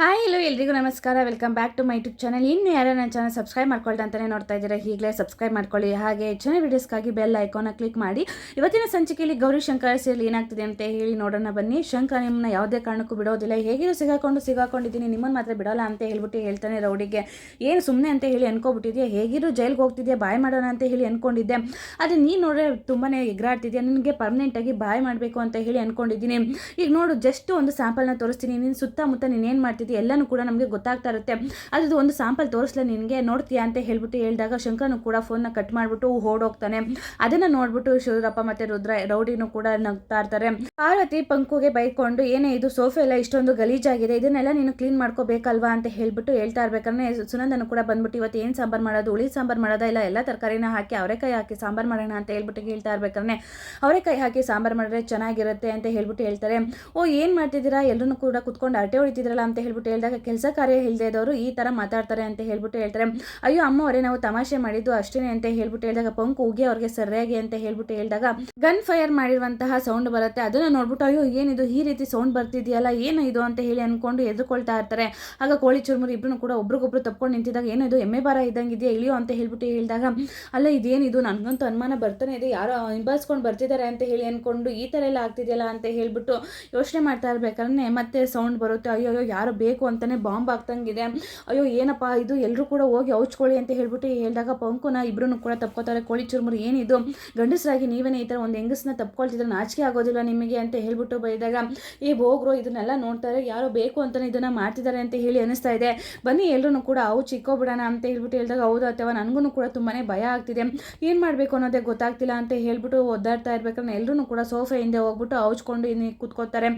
Hi hello ಎಲ್ರಿಗೂ ನಮಸ್ಕಾರ. Welcome back to my YouTube channel ಇನ್ನು ಯಾರು ನನ್ನ ಚಾನಲ್ ಸಬ್ಸ್ಕ್ರೈಬ್ ಮಾಡ್ಕೊಳ್ತಾ ಅಂತಲೇ ನೋಡ್ತಾ ಇದ್ದೀರಾ ಈಗಲೇ ಸಬ್ಸ್ಕ್ರೈಬ್ ಮಾಡ್ಕೊಳ್ಳಿ. ಹಾಗೆ ಚೆನ್ನಾಗಿ ವೀಡಿಯೋಸ್ಗಾಗಿ ಬೆಲ್ ಐಕಾನ ಕ್ಲಿಕ್ ಮಾಡಿ. ಇವತ್ತಿನ ಸಂಚಿಕೆಯಲ್ಲಿ ಗೌರಿ ಶಂಕರ ಸೇರಿ ಏನಾಗ್ತಿದೆ ಅಂತ ಹೇಳಿ ನೋಡೋಣ ಬನ್ನಿ. ಶಂಕರ್ ನಿಮ್ಮನ್ನ ಯಾವುದೇ ಕಾರಣಕ್ಕೂ ಬಿಡೋದಿಲ್ಲ. ಹೇಗಿರೋ ಸಿಗಾಕೊಂಡು ಸಿಗಾಕೊಂಡಿದ್ದೀನಿ ನಿಮ್ಮನ್ನು ಮಾತ್ರ ಬಿಡೋಲ್ಲ ಅಂತ ಹೇಳ್ಬಿಟ್ಟು ಹೇಳ್ತಾನೆ ರೌಡಿಗೆ. ಏನು ಸುಮ್ಮನೆ ಅಂತ ಹೇಳಿ ಅನ್ಕೋಬಿಟ್ಟಿದ್ಯಾ? ಹೇಗಿರೋ ಜೈಲ್ಗೆ ಹೋಗ್ತಿದ್ಯಾ? ಬಾಯ್ ಮಾಡೋಣ ಅಂತ ಹೇಳಿ ಅನ್ಕೊಂಡಿದ್ದೆ. ಆದರೆ ನೀನು ನೋಡ್ರೆ ತುಂಬಾ ಎಗ್ರಾಡ್ತಿದ್ಯಾ? ನಿನಗೆ ಪರ್ಮನೆಂಟಾಗಿ ಬಾಯ್ ಮಾಡಬೇಕು ಅಂತ ಹೇಳಿ ಅನ್ಕೊಂಡಿದ್ದೀನಿ. ಈಗ ನೋಡು ಜಸ್ಟ್ ಒಂದು ಸ್ಯಾಂಪಲ್ನ ತೋರಿಸ್ತೀನಿ. ನಿನ್ನ ಸುತ್ತಮುತ್ತ ನೀನು ಏನು ಮಾಡ್ತಿದ್ದಿ ಎಲ್ಲನೂ ಕೂಡ ನಮಗೆ ಗೊತ್ತಾಗ್ತಾ ಇರುತ್ತೆ. ಅದ್ರದ್ದು ಒಂದು ಸ್ಯಾಂಪಲ್ ತೋರಿಸ್ಲ ನಿನಗೆ? ನೋಡ್ತೀಯಾ ಅಂತ ಹೇಳ್ಬಿಟ್ಟು ಹೇಳಿದಾಗ ಶಂಕರನು ಕೂಡ ಫೋನ್ನ ಕಟ್ ಮಾಡಿಬಿಟ್ಟು ಓಡೋಗ್ತಾನೆ. ಅದನ್ನು ನೋಡ್ಬಿಟ್ಟು ಶಿವರಪ್ಪ ಮತ್ತೆ ರುದ್ರ, ರೌಡಿನೂ ಕೂಡ ನಗ್ತಾ ಇರ್ತಾರೆ. ಪಾರ್ವತಿ, ಪಂಕುಗೆ ಬೈಕೊಂಡು, ಏನೇ ಇದು ಸೋಫೆ ಎಲ್ಲ ಇಷ್ಟೊಂದು ಗಲೀಜಾಗಿದೆ, ಇದನ್ನೆಲ್ಲ ನೀನು ಕ್ಲೀನ್ ಮಾಡ್ಕೋಬೇಕಲ್ವಾ ಅಂತ ಹೇಳ್ಬಿಟ್ಟು ಹೇಳ್ತಾ ಇರ್ಬೇಕಂದ್ರೆ ಸುನಂದನು ಕೂಡ ಬಂದ್ಬಿಟ್ಟು ಇವತ್ತು ಏನು ಸಾಂಬಾರು ಮಾಡೋದು, ಹುಳಿ ಸಾಂಬಾರು ಮಾಡೋದಾ ಇಲ್ಲ ಎಲ್ಲ ತರಕಾರಿನ ಹಾಕಿ ಅವರೆಕಾಯಿ ಹಾಕಿ ಸಾಂಬಾರು ಮಾಡೋಣ ಅಂತ ಹೇಳ್ಬಿಟ್ಟು ಹೇಳ್ತಾ ಇರ್ಬೇಕಂದ್ರೆ ಅವರೆಕಾಯಿ ಹಾಕಿ ಸಾಂಬಾರು ಮಾಡಿದ್ರೆ ಚೆನ್ನಾಗಿರುತ್ತೆ ಅಂತ ಹೇಳ್ಬಿಟ್ಟು ಹೇಳ್ತಾರೆ. ಓ, ಏನು ಮಾಡ್ತಿದ್ದೀರಾ? ಎಲ್ಲರೂ ಕೂಡ ಕುತ್ಕೊಂಡು ಅರಟೆ ಹೊಡಿತಿದ್ರಲ್ಲ ಅಂತ ಹೇಳ್ಬಿಟ್ಟು ಹೇಳಿದಾಗ ಕೆಲಸ ಕಾರ್ಯ ಇಲ್ಲದೆ ಇದ್ದವರು ಈ ಥರ ಮಾತಾಡ್ತಾರೆ ಅಂತ ಹೇಳ್ಬಿಟ್ಟು ಹೇಳ್ತಾರೆ. ಅಯ್ಯೋ, ಅಮ್ಮ ಅವರೇ, ನಾವು ತಮಾಷೆ ಮಾಡಿದ್ದು ಅಷ್ಟೇನೆ ಅಂತ ಹೇಳ್ಬಿಟ್ಟು ಹೇಳಿದಾಗ ಪಂಕ್ ಹೋಗಿ ಅವ್ರಿಗೆ ಸರಿಯಾಗಿ ಅಂತ ಹೇಳ್ಬಿಟ್ಟು ಹೇಳಿದಾಗ ಗನ್ ಫೈರ್ ಮಾಡಿರುವಂತಹ ಸೌಂಡ್ ಬರುತ್ತೆ. ಅದನ್ನ ನೋಡ್ಬಿಟ್ಟು, ಅಯ್ಯೋ, ಏನಿದು? ಈ ರೀತಿ ಸೌಂಡ್ ಬರ್ತಿದೆಯಲ್ಲ, ಏನು ಇದು ಅಂತ ಹೇಳಿ ಅನ್ಕೊಂಡು ಎದುರ್ಕೊಳ್ತಾ ಇರ್ತಾರೆ. ಆಗ ಕೋಳಿ ಚುರುಮುರು ಇಬ್ರು ಕೂಡ ಒಬ್ರಿಗೊಬ್ರು ತಪ್ಕೊಂಡು ನಿಂತಿದಾಗ ಏನು ಇದು ಎಮ್ಮೆ ಬಾರ ಇದ್ದಂಗಿದೆಯಾ? ಇಳಿಯೋ? ಅಂತ ಹೇಳ್ಬಿಟ್ಟು ಹೇಳಿದಾಗ, ಅಲ್ಲ, ಇದೇನಿದು? ನನಗಂತೂ ಅನುಮಾನ ಬರ್ತಾನೆ ಇದೆ. ಯಾರೋ ಹಿಂಬಾಲಿಸ್ಕೊಂಡು ಬರ್ತಿದ್ದಾರೆ ಅಂತ ಹೇಳಿ ಅನ್ಕೊಂಡು ಈ ಥರ ಎಲ್ಲ ಆಗ್ತಿದೆಯಲ್ಲ? ಅಂತ ಹೇಳ್ಬಿಟ್ಟು ಯೋಚನೆ ಮಾಡ್ತಾ ಇರ್ಬೇಕಾದ್ರೆ ಮತ್ತೆ ಸೌಂಡ್ ಬರುತ್ತೆ. ಅಯ್ಯೋ ಅಯ್ಯೋ ಯಾರು ಬೇಕು ಅಂತಾನೆ ಬಾಂಬ್ ಆಗ್ತಂಗಿದೆ ಅಯ್ಯೋ, ಏನಪ್ಪ ಇದು? ಎಲ್ಲರೂ ಕೂಡ ಹೋಗಿ ಔಚ್ಕೊಳ್ಳಿ ಅಂತ ಹೇಳ್ಬಿಟ್ಟು ಹೇಳಿದಾಗ ಪಂಕುನ ಇಬ್ರು ಕೂಡ ತಪ್ಕೋತಾರೆ. ಕೋಳಿ ಚುರುಮುರು ಏನಿದು? ಗಂಡಸರಾಗಿ ನೀವೇನೇ ಈ ಥರ ಒಂದು ಹೆಂಗಸನ್ನ ತಪ್ಕೊಳ್ತಿದ್ರೆ ನಾಚಿಕೆ ಆಗೋದಿಲ್ಲ ನಿಮಗೆ ಅಂತ ಹೇಳ್ಬಿಟ್ಟು ಬೈದಾಗ ಈ ಹೋಗ್ರು ಇದನ್ನೆಲ್ಲ ನೋಡ್ತಾರೆ. ಯಾರೋ ಬೇಕು ಅಂತಾನೆ ಇದನ್ನ ಮಾಡ್ತಿದ್ದಾರೆ ಅಂತ ಹೇಳಿ ಅನಿಸ್ತಾ ಇದೆ. ಬನ್ನಿ ಎಲ್ಲರೂ ಕೂಡ, ಅವು ಚಿಕ್ಕೋಬಿಡೋಣ ಅಂತ ಹೇಳ್ಬಿಟ್ಟು ಹೇಳಿದಾಗ, ಹೌದು ಅಥವಾ ನನಗೂ ಕೂಡ ತುಂಬಾನೇ ಭಯ ಆಗ್ತಿದೆ. ಏನು ಮಾಡಬೇಕು ಅನ್ನೋದೇ ಗೊತ್ತಾಗ್ತಿಲ್ಲ ಅಂತ ಹೇಳ್ಬಿಟ್ಟು ಒದ್ದಾಡ್ತಾ ಇರ್ಬೇಕಂದ್ರೆ ಎಲ್ಲರೂ ಕೂಡ ಸೋಫೆ ಹಿಂದೆ ಹೋಗ್ಬಿಟ್ಟು ಔಚ್ಕೊಂಡು ಇನ್ನು ಕೂತ್ಕೋತಾರೆ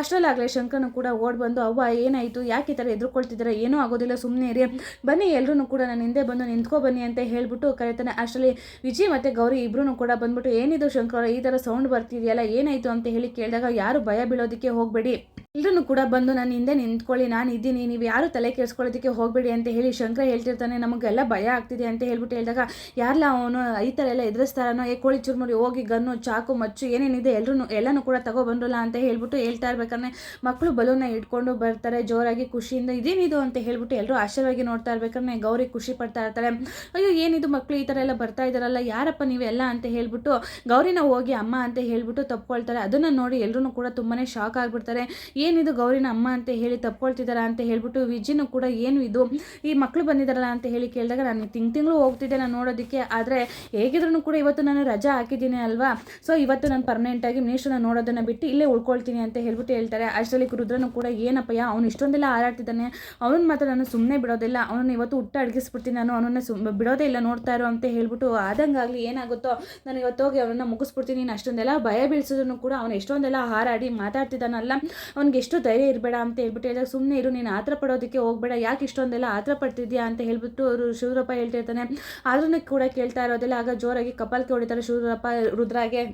ಅಷ್ಟರಲ್ಲಾಗಲೇ ಶಂಕರನು ಕೂಡ ಓಡ್ ಬಂದು, ಅವ್ವ, ಏನಾಯಿತು? ಯಾಕೆ ಈ ಥರ ಎದುರ್ಕೊಳ್ತಿದ್ದಾರೆ, ಏನೂ ಆಗೋದಿಲ್ಲ ಸುಮ್ಮನೆ ಇರಿ ಬನ್ನಿ ಎಲ್ಲರೂ ಕೂಡ ನಾನು ಹಿಂದೆ ಬಂದು ನಿಂತ್ಕೊ ಬನ್ನಿ ಅಂತ ಹೇಳ್ಬಿಟ್ಟು ಕರೀತಾನೆ ಅಷ್ಟರಲ್ಲಿ ವಿಜಯ್ ಮತ್ತು ಗೌರಿ ಇಬ್ಬರೂ ಕೂಡ ಬಂದ್ಬಿಟ್ಟು, ಏನಿದು ಶಂಕರ, ಈ ಥರ ಸೌಂಡ್ ಬರ್ತಿದೆಯಲ್ಲ, ಏನಾಯಿತು ಅಂತ ಹೇಳಿ ಕೇಳಿದಾಗ, ಯಾರು ಭಯ ಬೀಳೋದಕ್ಕೆ ಹೋಗಬೇಡಿ. ಎಲ್ಲರೂ ಕೂಡ ಬಂದು ನಾನು ಹಿಂದೆ ನಿಂತ್ಕೊಳ್ಳಿ, ನಾನು ಇದ್ದೀನಿ, ನೀವು ಯಾರು ತಲೆ ಕೆಡಿಸ್ಕೊಳ್ಳೋದಕ್ಕೆ ಹೋಗಬೇಡಿ ಅಂತ ಹೇಳಿ ಶಂಕರ ಹೇಳ್ತಿರ್ತಾನೆ, ನಮಗೆಲ್ಲ ಭಯ ಆಗ್ತಿದೆ ಅಂತ ಹೇಳ್ಬಿಟ್ಟು ಹೇಳಿದಾಗ ಯಾರಲ್ಲ ಅವನು ಈ ಥರ ಎಲ್ಲ ಎದುರಿಸ್ತಾರನೋ, ಏ ಕೋಳಿ ಚುರ್ಮುರಿ ಹೋಗಿ ಗನ್ನು, ಚಾಕು, ಮಚ್ಚು, ಏನೇನಿದೆ ಎಲ್ಲರೂ ಎಲ್ಲನೂ ಕೂಡ ತಗೊಬಂದ್ರಲ್ಲ ಅಂತ ಹೇಳ್ಬಿಟ್ಟು ಹೇಳ್ತಾ ಇರ್ಬೇಕಂದ್ರೆ ಮಕ್ಕಳು ಬಲೂನ ಇಟ್ಕೊಂಡು ಬರ್ತಾರೆ, ಜೋರಾಗಿ ಖುಷಿಯಿಂದ ಇದೇನಿದು ಅಂತ ಹೇಳ್ಬಿಟ್ಟು ಎಲ್ಲರೂ ಆಶ್ಚರ್ಯವಾಗಿ ನೋಡ್ತಾ ಇರ್ಬೇಕಂದ್ರೆ ಗೌರಿ ಖುಷಿ ಪಡ್ತಾ ಇರ್ತಾರೆ ಅಯ್ಯೋ, ಏನಿದು ಮಕ್ಕಳು ಈ ಥರ ಎಲ್ಲ ಬರ್ತಾ ಇದ್ದಾರಲ್ಲ ಯಾರಪ್ಪ ನೀವೆಲ್ಲ ಅಂತ ಹೇಳ್ಬಿಟ್ಟು ಗೌರಿನ ಹೋಗಿ ಅಮ್ಮ ಅಂತ ಹೇಳ್ಬಿಟ್ಟು ತಪ್ಕೊಳ್ತಾರೆ. ಅದನ್ನು ನೋಡಿ ಎಲ್ಲರೂ ಕೂಡ ತುಂಬಾ ಶಾಕ್ ಆಗಿಬಿಡ್ತಾರೆ. ಏನಿದು ಗೌರಿನ ಅಮ್ಮ ಅಂತ ಹೇಳಿ ತಪ್ಕೊಳ್ತಿದ್ದಾರ ಅಂತ ಹೇಳ್ಬಿಟ್ಟು ವಿಜಿನೂ ಕೂಡ ಏನು ಇದು? ಈ ಮಕ್ಕಳು ಬಂದಿದ್ದಾರಲ್ಲ ಅಂತ ಹೇಳಿ ಕೇಳಿದಾಗ ನಾನು ತಿಂಗ್ ತಿಂಗಳು ಹೋಗ್ತಿದ್ದೆ ನಾನು ನೋಡೋದಕ್ಕೆ. ಆದರೆ ಹೇಗಿದ್ರು ಕೂಡ ಇವತ್ತು ನಾನು ರಜಾ ಹಾಕಿದ್ದೀನಿ ಅಲ್ವಾ? ಸೊ ಇವತ್ತು ನಾನು ಪರ್ಮನೆಂಟಾಗಿ ಮಿನಿಸ್ಟ್ರನ್ನ ನೋಡೋದನ್ನು ಬಿಟ್ಟು ಇಲ್ಲೇ ಉಳ್ಕೊಳ್ತೀನಿ ಅಂತ ಹೇಳ್ಬಿಟ್ಟು ಹೇಳ್ತಾರೆ. ಅಷ್ಟರಲ್ಲಿ ರುದ್ರನು ಕೂಡ, ಏನಪ್ಪಯ್ಯ, ಅವ್ನು ಇಷ್ಟೊಂದೆಲ್ಲ ಹಾರಾಡ್ತಿದ್ದಾನೆ. ಅವನ ಮಾತ್ರ ನಾನು ಸುಮ್ಮನೆ ಬಿಡೋದಿಲ್ಲ. ಅವನನ್ನು ಇವತ್ತು ಹುಟ್ಟ ಅಡಗಿಸ್ಬಿಡ್ತೀನಿ ನಾನು. ಅವನನ್ನು ಸುಮ್, ಬಿಡೋದೇ ಇಲ್ಲ ನೋಡ್ತಾ ಇರೋ ಅಂತ ಹೇಳ್ಬಿಟ್ಟು ಆದಂಗಾಗಲಿ ಏನಾಗುತ್ತೋ, ನಾನು ಇವತ್ತು ಹೋಗಿ ಅವನನ್ನು ಮುಗಿಸ್ಬಿಡ್ತೀನಿ. ಅಷ್ಟೊಂದೆಲ್ಲ ಭಯ ಬೀಳಿಸೋದನ್ನು ಕೂಡ ಅವನು ಎಷ್ಟೊಂದೆಲ್ಲ ಹಾರಾಡಿ ಮಾತಾಡ್ತಿದ್ದಾನಲ್ಲ. ಅವ್ನಿಗೆ ಎಷ್ಟು ಧೈರ್ಯ ಇರಬೇಡ ಅಂತ ಹೇಳ್ಬಿಟ್ಟು ಹೇಳಿದಾಗ ಸುಮ್ಮನೆ ಇರು, ನೀನು ಆತರ ಪಡೋದಕ್ಕೆ ಹೋಗ್ಬೇಡ. ಯಾಕೆ ಇಷ್ಟೊಂದೆಲ್ಲ ಆತರ ಪಡ್ತಿದ್ಯಾ ಅಂತ ಹೇಳ್ಬಿಟ್ಟು ಅವರು ಶಿವರಪ್ಪ ಹೇಳ್ತಿರ್ತಾನೆ. ಆದ್ರೂ ಕೂಡ ಕೇಳ್ತಾ ಇರೋದಿಲ್ಲ. ಆಗ ಜೋರಾಗಿ ಕಪಾಲ್ಕೆ ಹೊಡಿತಾರೆ ಶಿವರಪ್ಪ ರುದ್ರಾಗೆ.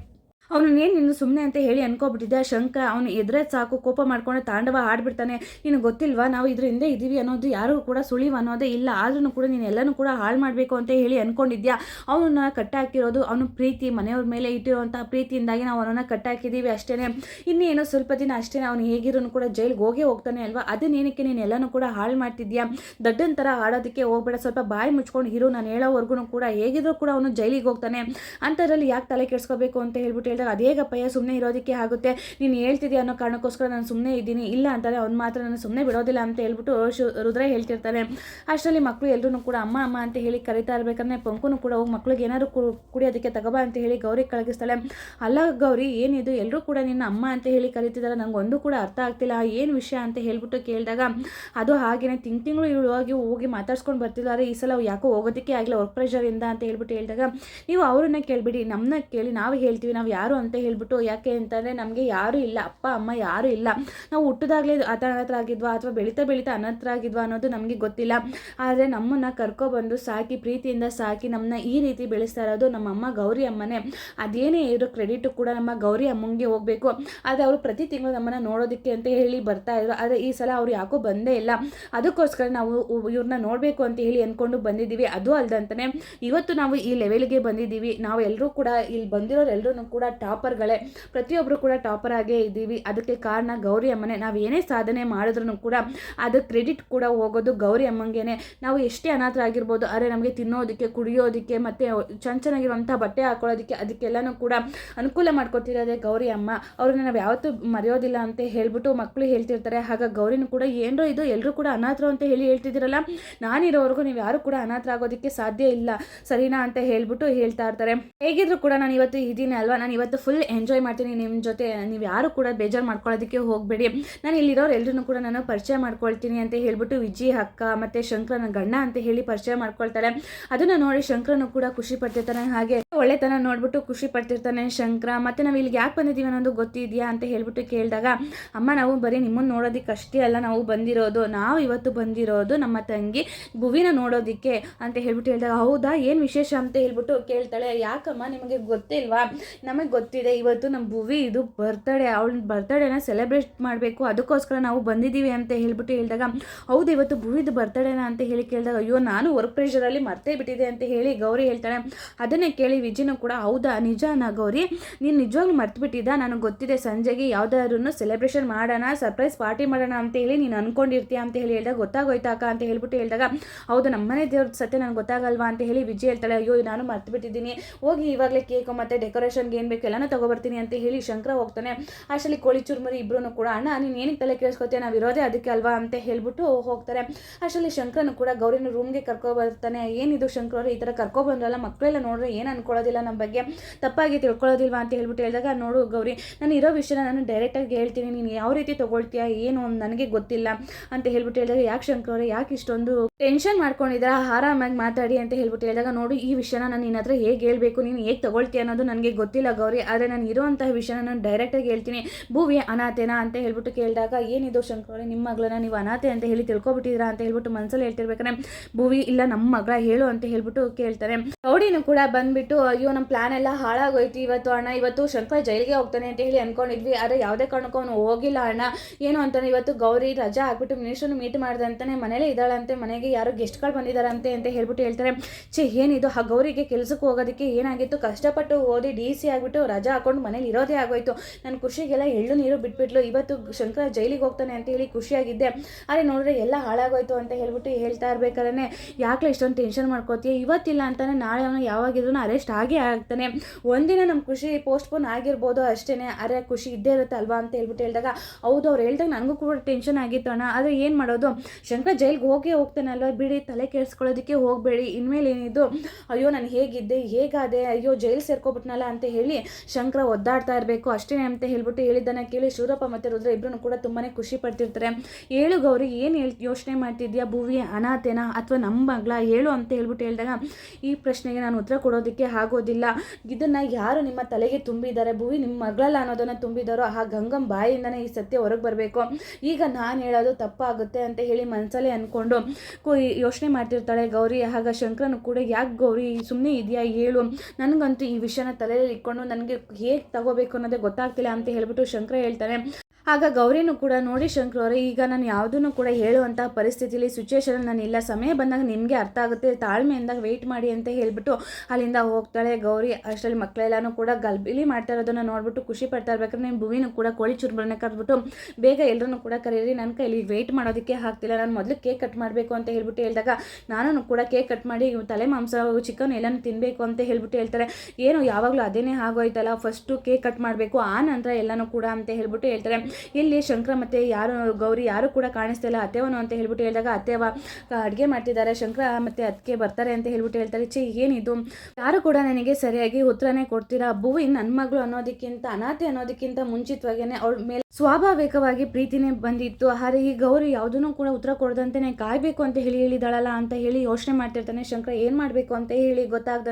ಅವನನ್ನೇನು ನೀನು ಸುಮ್ಮನೆ ಅಂತ ಹೇಳಿ ಅನ್ಕೋಬಿಟ್ಟಿದ್ದೆ. ಶಂಕ ಅವನು ಎದುರೇ ಸಾಕು, ಕೋಪ ಮಾಡ್ಕೊಂಡು ತಾಂಡವ ಆಡ್ಬಿಡ್ತಾನೆ. ನೀನು ಗೊತ್ತಿಲ್ವಾ, ನಾವು ಇದ್ರ ಹಿಂದೆ ಇದ್ದೀವಿ ಅನ್ನೋದು ಯಾರಿಗೂ ಕೂಡ ಸುಳಿವು ಅನ್ನೋದೇ ಇಲ್ಲ. ಆದ್ರೂ ಕೂಡ ನೀನು ಎಲ್ಲನೂ ಕೂಡ ಹಾಳು ಮಾಡಬೇಕು ಅಂತ ಹೇಳಿ ಅನ್ಕೊಂಡಿದ್ಯಾ? ಅವನನ್ನ ಕಟ್ಟಾಕಿರೋದು ಅವನು ಪ್ರೀತಿ, ಮನೆಯವ್ರ ಮೇಲೆ ಇಟ್ಟಿರುವಂಥ ಪ್ರೀತಿಯಿಂದಾಗಿ ನಾವು ಅವನನ್ನು ಕಟ್ಟಾಕಿದ್ದೀವಿ ಅಷ್ಟೇ ಇನ್ನೇನು ಸ್ವಲ್ಪ ದಿನ ಅಷ್ಟೇ ಅವನು ಹೇಗಿರೋನು ಕೂಡ ಜೈಲಿಗೆ ಹೋಗೇ ಹೋಗ್ತಾನೆ ಅಲ್ವಾ? ಅದನ್ನೇನಕ್ಕೆ ನೀನು ಎಲ್ಲನೂ ಕೂಡ ಹಾಳು ಮಾಡ್ತಿದ್ಯಾ? ದಡ್ಡನ ಥರ ಆಡೋದಕ್ಕೆ ಹೋಗ್ಬೇಡ. ಸ್ವಲ್ಪ ಬಾಯಿ ಮುಚ್ಕೊಂಡು ಇರು, ನಾನು ಹೇಳೋವರೆಗೂ ಕೂಡ ಹೇಗಿದ್ರು ಕೂಡ ಅವನು ಜೈಲಿಗೆ ಹೋಗ್ತಾನೆ. ಅಂಥದ್ರಲ್ಲಿ ಯಾಕೆ ತಲೆ ಕೆಡಿಸ್ಕೋಬೇಕು ಅಂತ ಹೇಳ್ಬಿಟ್ಟು ಹೇಳಿದಾಗ ಅದೇಗಪ್ಪಯ್ಯ ಸುಮ್ಮನೆ ಇರೋದಕ್ಕೆ ಆಗುತ್ತೆ. ನೀನು ಹೇಳ್ತಿದ್ಯಾ ಅನ್ನೋ ಕಾರಣಕ್ಕೋಸ್ಕರ ನಾನು ಸುಮ್ಮನೆ ಇದ್ದೀನಿ. ಇಲ್ಲ ಅಂತಾರೆ ಅವ್ನು ಮಾತ್ರ ನಾನು ಸುಮ್ಮನೆ ಬಿಡೋದಿಲ್ಲ ಅಂತ ಹೇಳ್ಬಿಟ್ಟು ಶು, ರುದ್ರ ಹೇಳ್ತಿರ್ತಾನೆ. ಅಷ್ಟರಲ್ಲಿ ಮಕ್ಕಳು ಎಲ್ಲರೂ ಕೂಡ, ಅಮ್ಮ ಅಮ್ಮ ಅಂತ ಹೇಳಿ ಕರಿತಾ ಇರಬೇಕಂದ್ರೆ ಪಂಕುನು ಕೂಡ ಹೋಗಿ ಮಕ್ಳಿಗೆ ಏನಾದ್ರು ಕುಡಿಯೋದಕ್ಕೆ ತಗೋಬಾ ಅಂತ ಹೇಳಿ ಗೌರಿ ಕಳಗಿಸ್ತಾಳೆ. ಅಲ್ಲ ಗೌರಿ, ಏನಿದು? ಎಲ್ಲರೂ ಕೂಡ ನಿನ್ನ ಅಮ್ಮ ಅಂತ ಹೇಳಿ ಕರಿತಿದ್ದಾರೆ ನಂಗೆ ಒಂದು ಕೂಡ ಅರ್ಥ ಆಗ್ತಿಲ್ಲ. ಏನು ವಿಷಯ ಅಂತ ಹೇಳ್ಬಿಟ್ಟು ಕೇಳಿದಾಗ, ಅದು ಹಾಗೇನೆ. ತಿಂಗ್ ತಿಂಗಳು ಇಳುವಾಗಿ ಹೋಗಿ ಮಾತಾಡ್ಸ್ಕೊಂಡು ಬರ್ತಿದ್ದಾರೆ ಈ ಸಲ ಯಾಕೋ ಹೋಗೋದಕ್ಕೆ ಆಗಲಿ ವರ್ಕ್ ಪ್ರೆಷರಿಂದ ಅಂತ ಹೇಳ್ಬಿಟ್ಟು ಹೇಳಿದಾಗ, ನೀವು ಅವ್ರನ್ನ ಕೇಳಿಬಿಡಿ. ನಮ್ಮನ್ನ ಕೇಳಿ ನಾವು ಹೇಳ್ತೀವಿ. ನಾವು ಯಾರು ಅಂತ ಹೇಳ್ಬಿಟ್ಟು ಯಾಕೆ ಅಂತಂದರೆ ನಮಗೆ ಯಾರು ಇಲ್ಲ, ಅಪ್ಪ, ಅಮ್ಮ ಯಾರು ಇಲ್ಲ. ನಾವು ಹುಟ್ಟಿದಾಗಲೇ ಅನಾಥರಾಗಿದ್ವಾ ಅಥವಾ ಬೆಳೀತಾ ಬೆಳೀತಾ ಅನಾಥರಾಗಿದ್ವಾ ಅನ್ನೋದು ನಮಗೆ ಗೊತ್ತಿಲ್ಲ. ಆದರೆ ನಮ್ಮನ್ನು ಕರ್ಕೊಬಂದು ಸಾಕಿ, ಪ್ರೀತಿಯಿಂದ ಸಾಕಿ ನಮ್ಮನ್ನ ಈ ರೀತಿ ಬೆಳೆಸ್ತಾ ಇರೋದು ನಮ್ಮ ಅಮ್ಮ ಗೌರಿ ಅಮ್ಮನೇ. ಅದೇನೇ ಇರೋ ಕ್ರೆಡಿಟು ಕೂಡ ನಮ್ಮ ಗೌರಿ ಅಮ್ಮಂಗೆ ಹೋಗಬೇಕು. ಆದರೆ ಅವರು ಪ್ರತಿ ತಿಂಗಳು ನಮ್ಮನ್ನು ನೋಡೋದಕ್ಕೆ ಅಂತ ಹೇಳಿ ಬರ್ತಾ ಇದ್ರು. ಆದರೆ ಈ ಸಲ ಅವ್ರು ಯಾಕೋ ಬಂದೇ ಇಲ್ಲ. ಅದಕ್ಕೋಸ್ಕರ ನಾವು ಇವ್ರನ್ನ ನೋಡಬೇಕು ಅಂತ ಹೇಳಿ ಅಂದ್ಕೊಂಡು ಬಂದಿದ್ದೀವಿ. ಅದು ಅಲ್ದಂತಾನೆ, ಇವತ್ತು ನಾವು ಈ ಲೆವೆಲ್ಗೆ ಬಂದಿದ್ದೀವಿ. ನಾವು ಎಲ್ಲರೂ ಕೂಡ ಇಲ್ಲಿ ಬಂದಿರೋರು ಎಲ್ಲರೂ ಕೂಡ ಟಾಪರ್ಗಳೇ. ಪ್ರತಿಯೊಬ್ಬರು ಕೂಡ ಟಾಪರ್ ಆಗೇ ಇದ್ದೀವಿ. ಅದಕ್ಕೆ ಕಾರಣ ಗೌರಿ ಅಮ್ಮನೇ. ನಾವು ಏನೇ ಸಾಧನೆ ಮಾಡಿದ್ರೂ ಕೂಡ ಅದು ಕ್ರೆಡಿಟ್ ಕೂಡ ಹೋಗೋದು ಗೌರಿ ಅಮ್ಮಂಗೆನೆ. ನಾವು ಎಷ್ಟೇ ಅನಾಥರಾಗಿರ್ಬೋದು ಆದರೆ ನಮಗೆ ತಿನ್ನೋದಕ್ಕೆ, ಕುಡಿಯೋದಕ್ಕೆ, ಮತ್ತು ಚೆನ್ನ ಚೆನ್ನಾಗಿರುವಂಥ ಬಟ್ಟೆ ಹಾಕೊಳ್ಳೋದಕ್ಕೆ ಅದಕ್ಕೆಲ್ಲನೂ ಕೂಡ ಅನುಕೂಲ ಮಾಡ್ಕೊತಿರೋದೇ ಗೌರಿ ಅಮ್ಮ. ಅವ್ರನ್ನ ನಾವು ಯಾವತ್ತೂ ಮರೆಯೋದಿಲ್ಲ ಅಂತ ಹೇಳ್ಬಿಟ್ಟು ಮಕ್ಕಳು ಹೇಳ್ತಿರ್ತಾರೆ. ಆಗ ಗೌರಿನೂ ಕೂಡ ಏನೋ ಇದು? ಎಲ್ಲರೂ ಕೂಡ ಅನಾಥರು ಅಂತ ಹೇಳಿ ಹೇಳ್ತಿದ್ದೀರಲ್ಲ? ನಾನಿರೋವರೆಗೂ ನೀವು ಯಾರು ಕೂಡ ಅನಾಥರಾಗೋದಕ್ಕೆ ಸಾಧ್ಯ ಇಲ್ಲ. ಸರಿನಾ? ಅಂತ ಹೇಳ್ಬಿಟ್ಟು ಹೇಳ್ತಾ ಇರ್ತಾರೆ. ಹೇಗಿದ್ರು ಕೂಡ ನಾನು ಇವತ್ತು ಇದ್ದೀನಿ ಅಲ್ವಾ? ನಾನು ಇವತ್ತು ಫುಲ್ ಎಂಜಾಯ್ ಮಾಡ್ತೀನಿ. ನಿಮ್ಮ ಜೊತೆ, ನೀವು ಯಾರು ಕೂಡ ಬೇಜಾರು ಮಾಡ್ಕೊಳ್ಳೋದಕ್ಕೆ ಹೋಗಬೇಡಿ. ನಾನು ಇಲ್ಲಿರೋರು ಎಲ್ಲರೂ ಕೂಡ ನಾನು ಪರಿಚಯ ಮಾಡ್ಕೊಳ್ತೀನಿ ಅಂತ ಹೇಳ್ಬಿಟ್ಟು ವಿಜಿ ಅಕ್ಕ ಮತ್ತು ಶಂಕರನ ಗಣ್ಣ ಅಂತ ಹೇಳಿ ಪರಿಚಯ ಮಾಡ್ಕೊಳ್ತಾರೆ. ಅದನ್ನು ನೋಡಿ ಶಂಕರನು ಕೂಡ ಖುಷಿ ಪಡ್ತಿರ್ತಾನೆ. ಹಾಗೆ ಒಳ್ಳೆತನ ನೋಡ್ಬಿಟ್ಟು ಖುಷಿ ಪಡ್ತಿರ್ತಾನೆ ಶಂಕರ. ಮತ್ತೆ ನಾವು ಇಲ್ಲಿಗೆ ಯಾಕೆ ಬಂದಿದ್ದೀವಿ ಅನ್ನೋದು ಗೊತ್ತಿದೆಯಾ ಅಂತ ಹೇಳ್ಬಿಟ್ಟು ಕೇಳಿದಾಗ, ಅಮ್ಮ, ನಾವು ಬರೀ ನಿಮ್ಮನ್ನು ನೋಡೋದಕ್ಕೆ ಅಷ್ಟೇ ಅಲ್ಲ, ನಾವು ಬಂದಿರೋದು, ನಾವು ಇವತ್ತು ಬಂದಿರೋದು ನಮ್ಮ ತಂಗಿ ಭುವಿನ ನೋಡೋದಕ್ಕೆ ಅಂತ ಹೇಳ್ಬಿಟ್ಟು ಹೇಳಿದಾಗ, ಹೌದಾ, ಏನು ವಿಶೇಷ? ಅಂತ ಹೇಳ್ಬಿಟ್ಟು ಕೇಳ್ತಾಳೆ, ಯಾಕಮ್ಮ, ನಿಮಗೆ ಗೊತ್ತಿಲ್ವಾ? ನಮಗೆ ಗೊತ್ತಿದೆ, ಇವತ್ತು ನಮ್ಮ ಭುವಿ ಇದು ಬರ್ತಡೇ ಅವಳ ಬರ್ತಡೇನ ಸೆಲೆಬ್ರೇಟ್ ಮಾಡಬೇಕು, ಅದಕ್ಕೋಸ್ಕರ ನಾವು ಬಂದಿದ್ದೀವಿ ಅಂತ ಹೇಳ್ಬಿಟ್ಟು ಹೇಳಿದಾಗ, ಹೌದು, ಇವತ್ತು ಭುವಿದು ಬರ್ತಡೇನ ಅಂತ ಹೇಳಿ ಕೇಳಿದಾಗ, ಅಯ್ಯೋ, ನಾನು ವರ್ಕ್ ಪ್ರೆಷರಲ್ಲಿ ಮರ್ತೇ ಬಿಟ್ಟಿದೆ ಅಂತ ಹೇಳಿ ಗೌರಿ ಹೇಳ್ತಾಳೆ. ಅದನ್ನೇ ಕೇಳಿ ವಿಜಿನೂ ಕೂಡ ಹೌದಾ? ನಿಜಾನ ಗೌರಿ ನೀನು ನಿಜವಾಗ್ಲೂ ಮರ್ತುಬಿಟ್ಟಿದ್ದ ನನಗೆ ಗೊತ್ತಿದೆ ಸಂಜೆಗೆ ಯಾವ್ದಾದ್ರು ಸೆಲೆಬ್ರೇಷನ್ ಮಾಡೋಣ ಸರ್ಪ್ರೈಸ್ ಪಾರ್ಟಿ ಮಾಡೋಣ ಅಂತ ಹೇಳಿ ನೀನು ಅನ್ಕೊಂಡಿರ್ತೀಯ ಅಂತ ಹೇಳಿ ಹೇಳಿದಾಗ ಗೊತ್ತಾಗೋಯ್ತಾ ಅಕ್ಕ ಅಂತ ಹೇಳ್ಬಿಟ್ಟು ಹೇಳಿದಾಗ, ಹೌದು ನಮ್ಮನೆ ದೇವ್ರ ಸತ್ಯ ನನಗೆ ಗೊತ್ತಾಗಲ್ವಾ ಅಂತ ಹೇಳಿ ವಿಜಯ್ ಹೇಳ್ತಾಳೆ, ಅಯ್ಯೋ ನಾನು ಮರ್ತು ಬಿಟ್ಟಿದ್ದೀನಿ ಹೋಗಿ ಇವಾಗಲೇ ಕೇಕು ಮತ್ತೆ ಡೆಕೋರೇಷನ್ಗೆ ಏನು ಬೇಕು ಎಲ್ಲನೂ ತಗೊಬರ್ತೀನಿ ಅಂತ ಹೇಳಿ ಶಂಕರ ಹೋಗ್ತಾನೆ. ಆಕ್ಚುಲಿ ಕೋಳಿ ಚುರುಮುರಿ ಇಬ್ಬರೂ ಕೂಡ, ಅಣ್ಣ, ನೀನು ಏನಕ್ಕೆ ತಲೆ ಕೇಳಿಸ್ಕೊತೀಯ ನಾವು ಇರೋದೇ ಅದಕ್ಕೆ ಅಲ್ವಾ? ಅಂತ ಹೇಳ್ಬಿಟ್ಟು ಹೋಗ್ತಾರೆ. ಆಕ್ಚುಲಿ ಶಂಕರನು ಕೂಡ ಗೌರಿನ ರೂಮ್ಗೆ ಕರ್ಕೊಬರ್ತಾನೆ ಏನಿದು ಶಂಕರ ಅವರು ಈ ಥರ ಕರ್ಕೊಬಂದ್ರಲ್ಲ ಮಕ್ಕಳೆಲ್ಲ ನೋಡ್ರೆ ಏನು ಅನ್ಕೊಳ್ಳೋದಿಲ್ಲ ನಮ್ಮ ಬಗ್ಗೆ. ತಪ್ಪಾಗಿ ತಿಳ್ಕೊಳ್ಳೋದಿಲ್ವಾ ಅಂತ ಹೇಳ್ಬಿಟ್ಟು ಹೇಳಿದಾಗ, ನೋಡು ಗೌರಿ, ನಾನು ಇರೋ ವಿಷಯನ ನಾನು ಡೈರೆಕ್ಟಾಗಿ ಹೇಳ್ತೀನಿ. ನೀನು ಯಾವ ರೀತಿ ತೊಗೊಳ್ತೀಯಾ, ಏನು ನನಗೆ ಗೊತ್ತಿಲ್ಲ ಅಂತ ಹೇಳ್ಬಿಟ್ಟು ಹೇಳಿದಾಗ, ಯಾಕೆ ಶಂಕರ್ ಅವರು, ಯಾಕೆ ಇಷ್ಟೊಂದು ಟೆನ್ಷನ್ ಮಾಡ್ಕೊಂಡಿದ್ದೀರಾ, ಆರಾಮಾಗಿ ಮಾತಾಡಿ ಅಂತ ಹೇಳ್ಬಿಟ್ಟು ಹೇಳಿದಾಗ, ನೋಡು ಈ ವಿಷಯನ ನಾನು ನಿನ್ನ ಹತ್ರ ಹೇಗೆ ಹೇಳಬೇಕು, ನೀನು ಹೇಗೆ ತೊಗೊಳ್ತೀಯ ಅನ್ನೋದು ನನಗೆ ಗೊತ್ತಿಲ್ಲ ಗೌರಿ. ಆದರೆ ನಾನು ಇರುವಂತಹ ವಿಷಯನ ನಾನು ಡೈರೆಕ್ಟಾಗಿ ಹೇಳ್ತೀನಿ. ಭೂವಿ ಅನಾಥೆನಾ ಅಂತ ಹೇಳ್ಬಿಟ್ಟು ಕೇಳಿದಾಗ, ಏನಿದು ಶಂಕರ್ ಅವರೇ ನಿಮ್ಮ ಮಗಳನ್ನ ನೀವು ಅನಾಥೆ ಅಂತ ಹೇಳಿ ತಿಳ್ಕೊಬಿಟ್ಟಿದ್ದೀರಾ ಅಂತ ಹೇಳ್ಬಿಟ್ಟು ಮನಸ್ಸಲ್ಲಿ ಹೇಳ್ತಿರ್ಬೇಕಾದ್ರೆ, ಭೂವಿ, ಇಲ್ಲ ನಮ್ಮ ಮಗಳ ಹೇಳು ಅಂತ ಹೇಳ್ಬಿಟ್ಟು ಕೇಳ್ತಾರೆ. ಗೌಡಿನೂ ಕೂಡ ಬಂದ್ಬಿಟ್ಟು ಅಯ್ಯೋ ನಮ್ಮ ಪ್ಲಾನ್ ಎಲ್ಲ ಹಾಳಾಗೋಯ್ತು. ಇವತ್ತು ಅಣ್ಣ, ಇವತ್ತು ಶಂಕರ್ ಜೈಲಿಗೆ ಹೋಗ್ತಾನೆ ಅಂತ ಹೇಳಿ ಅನ್ಕೊಂಡಿದ್ವಿ. ಆದರೆ ಯಾವುದೇ ಕಾರಣಕ್ಕೂ ಅವನು ಹೋಗಿಲ್ಲ ಅಣ್ಣ. ಏನು ಅಂತಾನೆ ಇವತ್ತು ಗೌರಿ ರಜಾ ಹಾಕ್ಬಿಟ್ಟು ಮಿನಿಸ್ಟ್ರನ್ನು ಮೀಟ್ ಮಾಡ್ದಂತಾನೆ ಮನೇಲೇ ಇದ್ದಾಳಂತೆ. ಮನೆಗೆ ಯಾರೋ ಗೆಸ್ಟ್ಗಳು ಬಂದಿದ್ದಾರಂತೆ ಅಂತ ಹೇಳ್ಬಿಟ್ಟು ಹೇಳ್ತಾರೆ. ಛೇ, ಏನಿದು? ಆ ಗೌರಿಗೆ ಕೆಲಸಕ್ಕೆ ಹೋಗೋದಕ್ಕೆ ಏನಾಗಿತ್ತು? ಕಷ್ಟಪಟ್ಟು ಓದಿ ಡಿ ಸಿ ಆಗಿಬಿಟ್ಟು ರಜಾ ಹಾಕೊಂಡು ಮನೇಲಿ ಇರೋದೇ ಆಗೋಯ್ತು. ನನ್ನ ಖುಷಿಗೆಲ್ಲ ಎಳ್ಳು ನೀರು ಬಿಟ್ಬಿಟ್ಲು. ಇವತ್ತು ಶಂಕರ ಜೈಲಿಗೆ ಹೋಗ್ತಾನೆ ಅಂತ ಹೇಳಿ ಖುಷಿಯಾಗಿದ್ದೆ. ಆದರೆ ನೋಡಿದ್ರೆ ಎಲ್ಲ ಹಾಳಾಗೋಯ್ತು ಅಂತ ಹೇಳ್ಬಿಟ್ಟು ಹೇಳ್ತಾ ಇರ್ಬೇಕಾದ್ರೆ ಯಾಕೆ ಇಷ್ಟೊಂದು ಟೆನ್ಷನ್ ಮಾಡ್ಕೋತೀಯ? ಇವತ್ತಿಲ್ಲ ಅಂತಾನೆ ನಾಳೆ ಅವನು ಯಾವಾಗಿದ್ರು ಅರೆಸ್ಟ್ ಆಗೇ ಆಗ್ತಾನೆ. ಒಂದಿನ ನಮ್ಮ ಖುಷಿ ಪೋಸ್ಟ್ಪೋನ್ ಆಗಿರ್ಬೋದು ಅಷ್ಟೇ ಅರೆ ಖುಷಿ ಇದ್ದೇ ಇರುತ್ತೆ ಅಲ್ವಾ ಅಂತ ಹೇಳ್ಬಿಟ್ಟು ಹೇಳಿದಾಗ, ಹೌದು ಅವ್ರು ಹೇಳ್ದಾಗ ನನಗೂ ಕೂಡ ಟೆನ್ಷನ್ ಆಗಿತ್ತು ಅಣ್ಣ. ಆದರೆ ಏನು ಮಾಡೋದು? ಶಂಕರ್ ಜೈಲ್ಗೆ ಹೋಗೇ ಅಲ್ವಾ ಬಿಡಿ, ತಲೆ ಕೆಡಿಸ್ಕೊಳ್ಳೋದಕ್ಕೆ ಹೋಗಬೇಡಿ. ಇನ್ಮೇಲೆ ಏನಿದು? ಅಯ್ಯೋ, ನಾನು ಹೇಗಿದ್ದೆ? ಹೇಗಾದೆ? ಅಯ್ಯೋ, ಜೈಲ್ ಸೇರ್ಕೊಬಿಟ್ನಲ್ಲ ಅಂತ ಹೇಳಿ ಶಂಕರ ಒದ್ದಾಡ್ತಾ ಇರಬೇಕು. ಅಷ್ಟೇ ಅಂತ ಹೇಳ್ಬಿಟ್ಟು ಹೇಳಿದ್ದನ್ನು ಕೇಳಿ ಶೂರಪ್ಪ ಮತ್ತು ರುದ್ರ ಇಬ್ಬರು ಕೂಡ ತುಂಬಾ ಖುಷಿ ಪಡ್ತಿರ್ತಾರೆ. ಹೇಳು ಗೌರಿ, ಏನು ಹೇಳ್ ಯೋಚನೆ ಮಾಡ್ತಿದ್ಯಾ? ಭೂವಿ ಅನಾಥೆನಾ ಅಥವಾ ನಮ್ಮ ಮಗಳ ಹೇಳು ಅಂತ ಹೇಳ್ಬಿಟ್ಟು ಹೇಳಿದಾಗ, ಈ ಪ್ರಶ್ನೆಗೆ ನಾನು ಉತ್ತರ ಕೊಡೋದಕ್ಕೆ ಆಗೋದಿಲ್ಲ. ಇದನ್ನ ಯಾರು ನಿಮ್ಮ ತಲೆಗೆ ತುಂಬಿದ್ದಾರೆ? ಭುವಿ ನಿಮ್ಮ ಮಗಳಲ್ಲ ಅನ್ನೋದನ್ನ ತುಂಬಿದಾರೋ? ಆ ಗಂಗಂ ಬಾಯಿಂದನೇ ಈ ಸತ್ಯ ಹೊರಗೆ ಬರಬೇಕು. ಈಗ ನಾನು ಹೇಳೋದು ತಪ್ಪಾಗುತ್ತೆ ಅಂತ ಹೇಳಿ ಮನಸ್ಸಲ್ಲೇ ಅಂದ್ಕೊಂಡು ಯೋಚನೆ ಮಾಡ್ತಿರ್ತಾಳೆ ಗೌರಿ. ಆಗ ಶಂಕರನು ಕೂಡ, ಯಾಕೆ ಗೌರಿ? ಸುಮ್ಮನೆ ಇದೆಯಾ? ಹೇಳು. ನನಗಂತೂ ಈ ವಿಷಯನ ತಲೆಯಲ್ಲಿ ಇಟ್ಕೊಂಡು ನನಗೆ ಹೇಗೆ ತಗೋಬೇಕು ಅನ್ನೋದೇ ಗೊತ್ತಾಗ್ತಿಲ್ಲ ಅಂತ ಹೇಳ್ಬಿಟ್ಟು ಶಂಕರ ಹೇಳ್ತಾನೆ. ಆಗ ಗೌರಿನೂ ಕೂಡ ನೋಡಿ ಶಂಕರ್ ಅವರೇ, ಈಗ ನಾನು ಯಾವುದನ್ನು ಕೂಡ ಹೇಳುವಂಥ ಪರಿಸ್ಥಿತಿಲಿ ಸಿಚುವೇಶನಲ್ಲಿ ನಾನು ಇಲ್ಲ ಸಮಯ ಬಂದಾಗ ನಿಮಗೆ ಅರ್ಥ ಆಗುತ್ತೆ. ತಾಳ್ಮೆಯಿಂದ ವೆಯ್ಟ್ ಮಾಡಿ ಅಂತ ಹೇಳ್ಬಿಟ್ಟು ಅಲ್ಲಿಂದ ಹೋಗ್ತಾಳೆ ಗೌರಿ. ಅಷ್ಟರಲ್ಲಿ ಮಕ್ಕಳೆಲ್ಲನೂ ಕೂಡ ಗಲ್ಬಿಲಿ ಮಾಡ್ತಾ ಇರೋದನ್ನು ನೋಡ್ಬಿಟ್ಟು ಖುಷಿ ಪಡ್ತಾ ಇರ್ಬೇಕಾದ್ರೆ ನಿಮ್ಮ ಭೂವಿನೂ ಕೂಡ ಕೋಳಿ ಚುರುಮರನ್ನ ಕರೆದ್ಬಿಟ್ಟು ಬೇಗ ಎಲ್ಲರನ್ನೂ ಕೂಡ ಕರೀರಿ. ನನ್ನ ಕೈಲಿ ವೆಯ್ಟ್ ಮಾಡೋದಕ್ಕೆ ಆಗ್ತಿಲ್ಲ. ನಾನು ಮೊದಲು ಕೇಕ್ ಕಟ್ ಮಾಡಬೇಕು ಅಂತ ಹೇಳ್ಬಿಟ್ಟು ಹೇಳಿದಾಗ ನಾನು ಕೂಡ ಕೇಕ್ ಕಟ್ ಮಾಡಿ ತಲೆ ಮಾಂಸ, ಚಿಕನ್ ಎಲ್ಲನೂ ತಿನ್ನಬೇಕು ಅಂತ ಹೇಳ್ಬಿಟ್ಟು ಹೇಳ್ತಾರೆ. ಏನು ಯಾವಾಗಲೂ ಅದೇನೇ ಆಗೋಯ್ತಲ್ಲ. ಫಸ್ಟು ಕೇಕ್ ಕಟ್ ಮಾಡಬೇಕು. ಆ ನಂತರ ಎಲ್ಲನೂ ಕೂಡ ಅಂತ ಹೇಳ್ಬಿಟ್ಟು ಹೇಳ್ತಾರೆ. ಇಲ್ಲಿ ಶಂಕರ ಮತ್ತೆ ಯಾರು, ಗೌರಿ ಯಾರು ಕೂಡ ಕಾಣಿಸ್ತಾ ಇಲ್ಲ. ಅತ್ತೆವನು ಅಂತ ಹೇಳ್ಬಿಟ್ಟು ಹೇಳಿದಾಗ ಅತ್ತೆವ ಅಡುಗೆ ಮಾಡ್ತಿದ್ದಾರೆ. ಶಂಕರ ಮತ್ತೆ ಅದಕ್ಕೆ ಬರ್ತಾರೆ ಅಂತ ಹೇಳ್ಬಿಟ್ಟು ಹೇಳ್ತಾರೆ. ಛೇ, ಏನಿದು? ಯಾರು ಕೂಡ ನನಗೆ ಸರಿಯಾಗಿ ಉತ್ತರನೇ ಕೊಡ್ತೀರಾ? ಭೂವಿ ನನ್ನ ಮಗಳು ಅನ್ನೋದಕ್ಕಿಂತ, ಅನಾಥೆ ಅನ್ನೋದಕ್ಕಿಂತ ಮುಂಚಿತವಾಗಿಯೇ ಅವಳ ಮೇಲೆ ಸ್ವಾಭಾವಿಕವಾಗಿ ಪ್ರೀತಿನೇ ಬಂದಿತ್ತು. ಆದರೆ ಈ ಗೌರಿ ಯಾವುದನ್ನು ಕೂಡ ಉತ್ತರ ಕೊಡದಂತೆ ಕಾಯಬೇಕು ಅಂತ ಹೇಳಿ ಹೇಳಿದಾಳಲ್ಲ ಅಂತ ಹೇಳಿ ಯೋಚನೆ ಮಾಡ್ತಿರ್ತಾನೆ. ಶಂಕರ ಏನು ಮಾಡಬೇಕು ಅಂತ ಹೇಳಿ ಗೊತ್ತಾಗ್ದ